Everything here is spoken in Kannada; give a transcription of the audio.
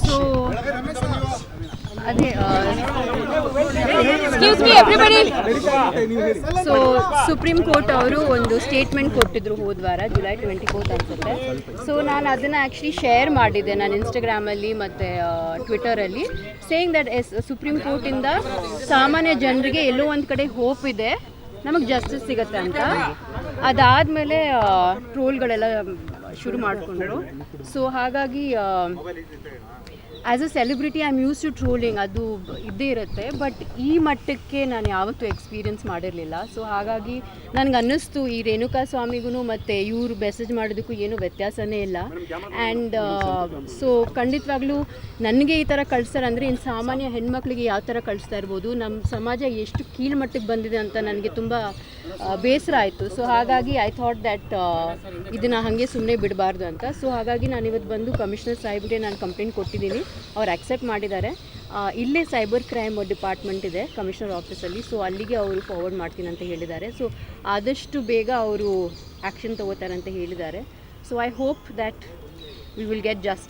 ಸೊ ಅದೇ excuse me everybody so supreme court ಅವರು ಒಂದು ಸ್ಟೇಟ್ಮೆಂಟ್ ಕೊಟ್ಟಿದ್ರು ಹೋದ್ವಾರ ಜುಲೈ ಟ್ವೆಂಟಿ ಫೋರ್ತ್ ಅನ್ಸುತ್ತೆ. ಸೊ ನಾನು ಅದನ್ನು ಆ್ಯಕ್ಚುಲಿ ಶೇರ್ ಮಾಡಿದ್ದೆ ನಾನು ಇನ್ಸ್ಟಾಗ್ರಾಮಲ್ಲಿ ಮತ್ತು ಟ್ವಿಟರಲ್ಲಿ ಸೇಯಿಂಗ್ ದಟ್ ಎಸ್ ಸುಪ್ರೀಂ ಕೋರ್ಟಿಂದ ಸಾಮಾನ್ಯ ಜನರಿಗೆ ಎಲ್ಲೋ ಒಂದು ಕಡೆ ಹೋಪ್ ಇದೆ ನಮಗೆ ಜಸ್ಟಿಸ್ ಸಿಗುತ್ತೆ ಅಂತ. ಅದಾದಮೇಲೆ ಟ್ರೋಲ್ಗಳೆಲ್ಲ ಶುರು ಮಾಡಿಕೊಂಡ್ರು. ಸೊ ಹಾಗಾಗಿ as a celebrity I am use to trolling ಅದು ಇದ್ದೇ ಇರುತ್ತೆ. ಬಟ್ ಈ ಮಟ್ಟಕ್ಕೆ ನಾನು ಯಾವತ್ತೂ ಎಕ್ಸ್ಪೀರಿಯನ್ಸ್ ಮಾಡಿರಲಿಲ್ಲ. ಸೊ ಹಾಗಾಗಿ ನನಗೆ ಅನ್ನಿಸ್ತು ಈ ರೇಣುಕಾ ಸ್ವಾಮಿಗೂ ಮತ್ತು ಇವರು ಮೆಸೇಜ್ ಮಾಡೋದಕ್ಕೂ ಏನೂ ವ್ಯತ್ಯಾಸನೇ ಇಲ್ಲ. ಆ್ಯಂಡ್ ಸೊ ಖಂಡಿತವಾಗ್ಲೂ ನನಗೆ ಈ ಥರ ಕಳಿಸ್ತಾರೆ ಅಂದರೆ ಇನ್ನು ಸಾಮಾನ್ಯ ಹೆಣ್ಮಕ್ಳಿಗೆ ಯಾವ ಥರ ಕಳಿಸ್ತಾ ಇರ್ಬೋದು? ನಮ್ಮ ಸಮಾಜ ಎಷ್ಟು ಕೀಳ್ಮಟ್ಟಕ್ಕೆ ಬಂದಿದೆ ಅಂತ ನನಗೆ ತುಂಬ ಬೇಸರ ಆಯಿತು. ಸೊ ಹಾಗಾಗಿ ಐ ಥಾಟ್ ದ್ಯಾಟ್ ಇದನ್ನು ಹಾಗೆ ಸುಮ್ಮನೆ ಬಿಡಬಾರ್ದು ಅಂತ. ಸೊ ಹಾಗಾಗಿ ನಾನು ಇವತ್ತು ಬಂದು ಕಮಿಷನರ್ ಸಾಹೇಬ್ಗೆ ನಾನು ಕಂಪ್ಲೇಂಟ್ ಕೊಟ್ಟಿದ್ದೀನಿ. ಅವ್ರು ಆಕ್ಸೆಪ್ಟ್ ಮಾಡಿದ್ದಾರೆ. ಇಲ್ಲೇ ಸೈಬರ್ ಕ್ರೈಮ್ ಡಿಪಾರ್ಟ್ಮೆಂಟ್ ಇದೆ ಕಮಿಷನರ್ ಆಫೀಸಲ್ಲಿ ಸೊ ಅಲ್ಲಿಗೆ ಅವರು ಫಾರ್ವರ್ಡ್ ಮಾಡ್ತೀನಿ ಅಂತ ಹೇಳಿದ್ದಾರೆ. ಸೊ ಆದಷ್ಟು ಬೇಗ ಅವರು ಆ್ಯಕ್ಷನ್ ತಗೋತಾರೆ ಅಂತ ಹೇಳಿದ್ದಾರೆ. So I hope that we will get just